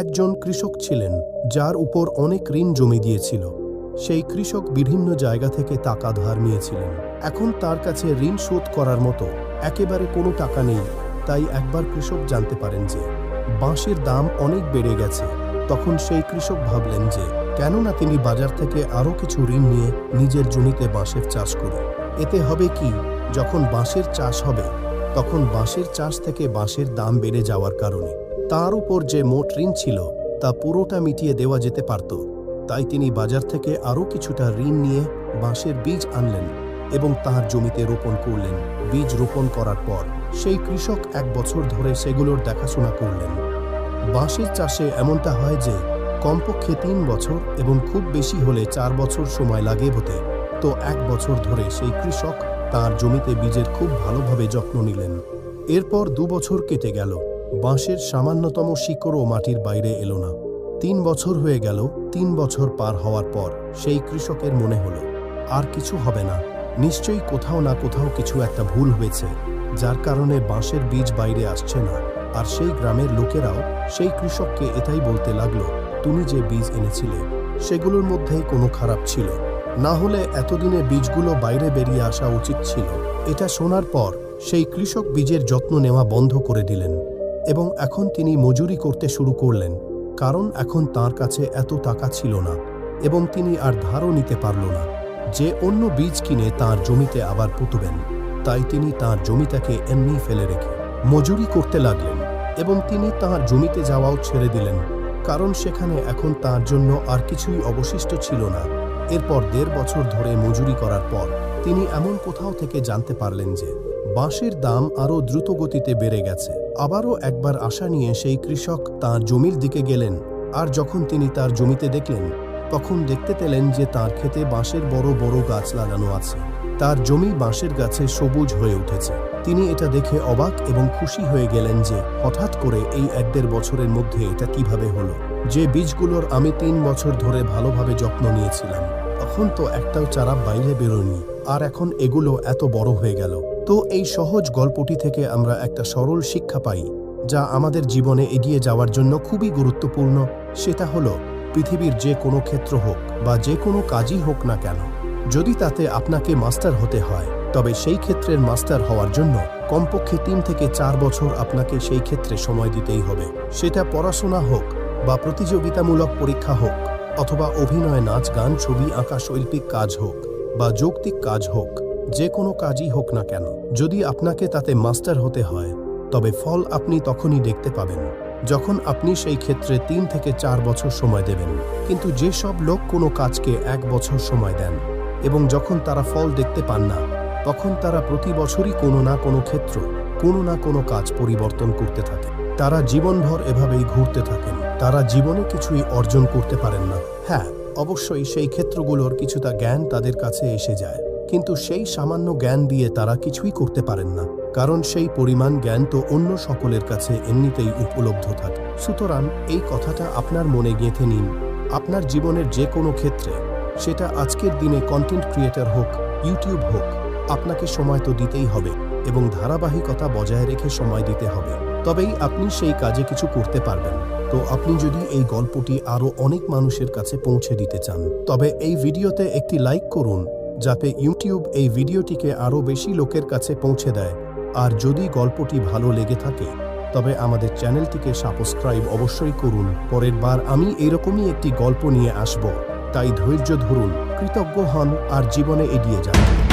একজন কৃষক ছিলেন, যার উপর অনেক ঋণ জমে গিয়েছিল সেই কৃষক বিভিন্ন জায়গা থেকে টাকা ধার নিয়েছিলেন। এখন তার কাছে ঋণ শোধ করার মতো একেবারে কোনো টাকা নেই। তাই একবার কৃষক জানতে পারেন যে, বাঁশের দাম অনেক বেড়ে গেছে। তখন সেই কৃষক ভাবলেন যে, কেননা তিনি বাজার থেকে আরও কিছু ঋণ নিয়ে নিজের জমিতে বাঁশের চাষ করে। এতে হবে কি, যখন বাঁশের চাষ হবে, তখন বাঁশের চাষ থেকে বাঁশের দাম বেড়ে যাওয়ার কারণে। তার উপর যে মোট ঋণ ছিল, তা পুরোটা মিটিয়ে দেওয়া যেতে পারত। তাই তিনি বাজার থেকে আরও কিছুটা ঋণ নিয়ে বাঁশের বীজ আনলেন এবং তার জমিতে রোপণ করলেন। বীজ রোপণ করার পর সেই কৃষক এক বছর ধরে সেগুলোর দেখাশোনা করলেন। বাঁশের চাষে এমনটা হয় যে, কমপক্ষে তিন বছর এবং খুব বেশি হলে চার বছর সময় লাগে হতে তো এক বছর ধরে সেই কৃষক তার জমিতে বীজের খুব ভালোভাবে যত্ন নিলেন। এরপর দু বছর কেটে গেল। বাঁশের সামান্যতম শিকড়ও মাটির বাইরে এলো না। তিন বছর হয়ে গেল, তিন বছর পার হওয়ার পর সেই কৃষকের মনে হলো, আর কিছু হবে না। নিশ্চয়ই কোথাও না কোথাও কিছু একটা ভুল হয়েছে, যার কারণে বাঁশের বীজ বাইরে আসছে না। আর সেই গ্রামের লোকেরাও সেই কৃষককে এটাই বলতে লাগল, তুমি যে বীজ এনেছিলে, সেগুলোর মধ্যে কোনো খারাপ ছিল। না হলে এতদিনে বীজগুলো বাইরে বেরিয়ে আসা উচিত ছিল। এটা শোনার পর সেই কৃষক বীজের যত্ন নেওয়া বন্ধ করে দিলেন। এবং এখন তিনি মজুরি করতে শুরু করলেন, কারণ এখন তার কাছে এত টাকা ছিল না এবং তিনি আর ধারও নিতে পারল না। যে অন্য বীজ কিনে তার জমিতে আবার পুতবেন, তাই তিনি তার জমিটাকে এমনি ফেলে রেখে মজুরি করতে লাগলেন এবং তিনি তার জমিতে যাওয়াও ছেড়ে দিলেন, কারণ সেখানে এখন তার জন্য আর কিছুই অবশিষ্ট ছিল না। এরপর দেড় বছর ধরে মজুরি করার পর তিনি এমন কোথাও থেকে জানতে পারলেন যে বাঁশের দাম আরও দ্রুত গতিতে বেড়ে গেছে। আবারও একবার আশা নিয়ে সেই কৃষক তার জমির দিকে গেলেন আর যখন তিনি তার জমিতে দেখলেন, তখন দেখতে পেলেন যে তার ক্ষেতে বাঁশের বড় বড় গাছ লাগানো আছে। তার জমি বাঁশের গাছে সবুজ হয়ে উঠেছে। তিনি এটা দেখে অবাক এবং খুশি হয়ে গেলেন যে হঠাৎ করে এই এক দেড় বছরের মধ্যে এটা কীভাবে হলো? যে বীজগুলোর আমি তিন বছর ধরে ভালোভাবে যত্ন নিয়েছিলাম, তখন তো একটাও চারা বাইরে বেরোয়নি। আর এখন এগুলো এত বড় হয়ে গেল। তো এই সহজ গল্পটি থেকে আমরা একটা সরল শিক্ষা পাই, যা আমাদের জীবনে এগিয়ে যাওয়ার জন্য খুবই গুরুত্বপূর্ণ, সেটা হলো পৃথিবীর যে কোনো ক্ষেত্র হোক বা যে কোনো কাজই হোক না কেন। যদি তাতে আপনাকে মাস্টার হতে হয়, তবে সেই ক্ষেত্রের মাস্টার হওয়ার জন্য কমপক্ষে তিন থেকে চার বছর আপনাকে সেই ক্ষেত্রে সময় দিতেই হবে। সেটা পড়াশোনা হোক বা প্রতিযোগিতামূলক পরীক্ষা হোক অথবা অভিনয়, নাচ, গান, ছবি, আঁকা, শৈল্পিক কাজ হোক বা যৌক্তিক কাজ হোক যে কোনো কাজই হোক না কেন, যদি আপনাকে তাতে মাস্টার হতে হয়, তবে ফল আপনি তখনই দেখতে পাবেন, যখন আপনি সেই ক্ষেত্রে তিন থেকে চার বছর সময় দেবেন। কিন্তু যেসব লোক কোনো কাজকে এক বছর সময় দেন, এবং যখন তারা ফল দেখতে পান না, তখন তারা প্রতি বছরই কোনো না কোনো ক্ষেত্র, কোনো না কোনো কাজ পরিবর্তন করতে থাকে। তারা জীবনভর এভাবেই ঘুরতে থাকেন, তারা জীবনে কিছুই অর্জন করতে পারেন না। হ্যাঁ অবশ্যই সেই ক্ষেত্রগুলোর কিছুটা জ্ঞান তাদের কাছে এসে যায়। কিন্তু সেই সামান্য জ্ঞান দিয়ে তারা কিছুই করতে পারেন না, কারণ সেই পরিমাণ জ্ঞান তো অন্য সকলের কাছে এমনিতেই উপলব্ধ থাকে। সুতরাং এই কথাটা আপনার মনে গেঁথে নিন। আপনার জীবনের যে কোনো ক্ষেত্রে, সেটা আজকের দিনে কন্টেন্ট ক্রিয়েটর হোক ইউটিউব হোক, আপনাকে সময় তো দিতেই হবে এবং ধারাবাহিকতা বজায় রেখে সময় দিতে হবে। তবেই আপনি সেই কাজে কিছু করতে পারবেন। তো আপনি যদি এই গল্পটি আরও অনেক মানুষের কাছে পৌঁছে দিতে চান, তবে এই ভিডিওতে একটি লাইক করুন যাতে ইউটিউব এই ভিডিওটিকে আরও বেশি লোকের কাছে পৌঁছে দেয়। আর যদি গল্পটি ভালো লেগে থাকে, তবে আমাদের চ্যানেলটিকে সাবস্ক্রাইব অবশ্যই করুন। পরের বার আমি এরকমই একটি গল্প নিয়ে আসব। তাই ধৈর্য ধরুন, কৃতজ্ঞ হন, আর জীবনে এগিয়ে যান।